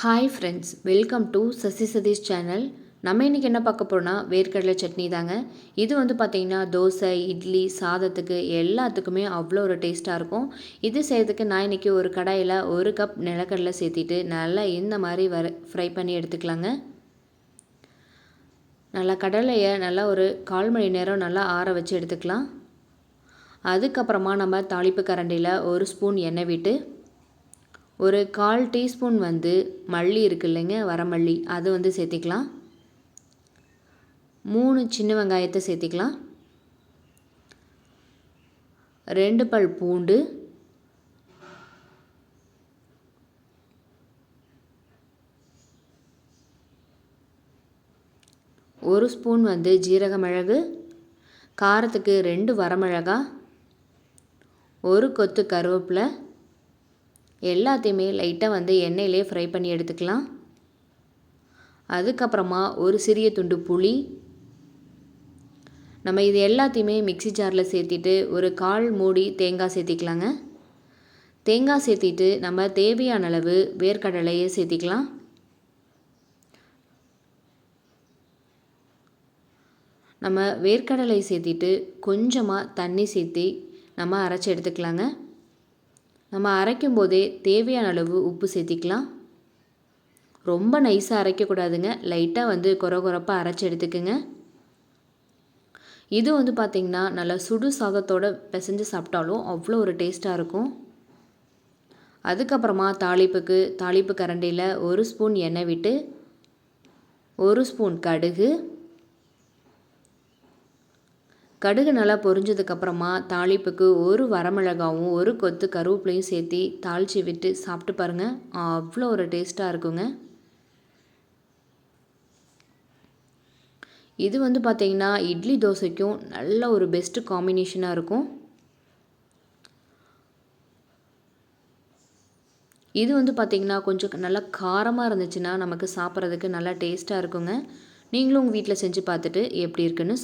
Hi friends welcome to Sasi Satish channel நம்ம இன்றைக்கி என்ன பார்க்க போகிறோம்னா வேர்க்கடலை சட்னி தாங்க. இது வந்து பார்த்திங்கன்னா தோசை இட்லி சாதத்துக்கு எல்லாத்துக்குமே அவ்வளோ ஒரு டேஸ்ட்டாக இருக்கும். இது செய்யறதுக்கு நான் இன்றைக்கி ஒரு கடாயில் ஒரு கப் நிலக்கடலை சேர்த்திட்டு நல்லா இந்த மாதிரி வர ஃப்ரை பண்ணி எடுத்துக்கலாங்க. நல்லா கடலையை நல்லா ஒரு கால் மணி நேரம் நல்லா ஆற வச்சு எடுத்துக்கலாம். அதுக்கப்புறமா நம்ம தாளிப்பு கரண்டியில் ஒரு ஸ்பூன் எண்ணெய் விட்டு ஒரு கால் டீஸ்பூன் வந்து மல்லி இருக்கு இல்லைங்க வரமல்லி அது வந்து சேர்த்திக்கலாம். மூணு சின்ன வெங்காயத்தை சேர்த்திக்கலாம். ரெண்டு பல் பூண்டு. ஒரு ஸ்பூன் வந்து ஜீரக மிளகு காரத்துக்கு ரெண்டு வரமிளகா. ஒரு கொத்து கருவேப்பிலை. எல்லாத்தையுமே லைட்டாக வந்து எண்ணெயிலே ஃப்ரை பண்ணி எடுத்துக்கலாம். அதுக்கப்புறமா ஒரு சிறிய துண்டு புளி. நம்ம இது எல்லாத்தையுமே மிக்சி ஜாரில் சேர்த்திட்டு ஒரு கால் மூடி தேங்காய் சேர்த்திக்கலாங்க. தேங்காய் சேர்த்திட்டு நம்ம தேவையான அளவு வேர்க்கடலையை சேர்த்திக்கலாம். நம்ம வேர்க்கடலை சேர்த்திட்டு கொஞ்சமாக தண்ணி சேர்த்தி நம்ம அரைச்சி எடுத்துக்கலாங்க. நம்ம அரைக்கும் போதே தேவையான அளவு உப்பு சேர்த்திக்கலாம். ரொம்ப நைஸாக அரைக்கக்கூடாதுங்க. லைட்டாக வந்து குறை குறப்பாக அரைச்சி எடுத்துக்குங்க. இது வந்து பார்த்திங்கன்னா நல்லா சுடு சாதத்தோடு பிசைஞ்சு சாப்பிட்டாலும் அவ்வளோ ஒரு டேஸ்ட்டாக இருக்கும். அதுக்கப்புறமா தாளிப்புக்கு தாளிப்பு கரண்டியில் ஒரு ஸ்பூன் எண்ணெய் விட்டு ஒரு ஸ்பூன் கடுகு கடுகு நல்லா பொரிஞ்சதுக்கப்புறமா தாளிப்புக்கு ஒரு வரமிளகாவும் ஒரு கொத்து கருவேப்பிலையும் சேர்த்து தாளித்து விட்டு சாப்பிட்டு பாருங்கள் அவ்வளோ ஒரு டேஸ்ட்டாக இருக்குங்க. இது வந்து பார்த்திங்கன்னா இட்லி தோசைக்கும் நல்ல ஒரு பெஸ்ட்டு காம்பினேஷனாக இருக்கும். இது வந்து பார்த்திங்கன்னா கொஞ்சம் நல்லா காரமாக இருந்துச்சுன்னா நமக்கு சாப்பிட்றதுக்கு நல்லா டேஸ்ட்டாக இருக்குங்க. நீங்களும் உங்கள் வீட்டில் செஞ்சு பார்த்துட்டு எப்படி இருக்குன்னு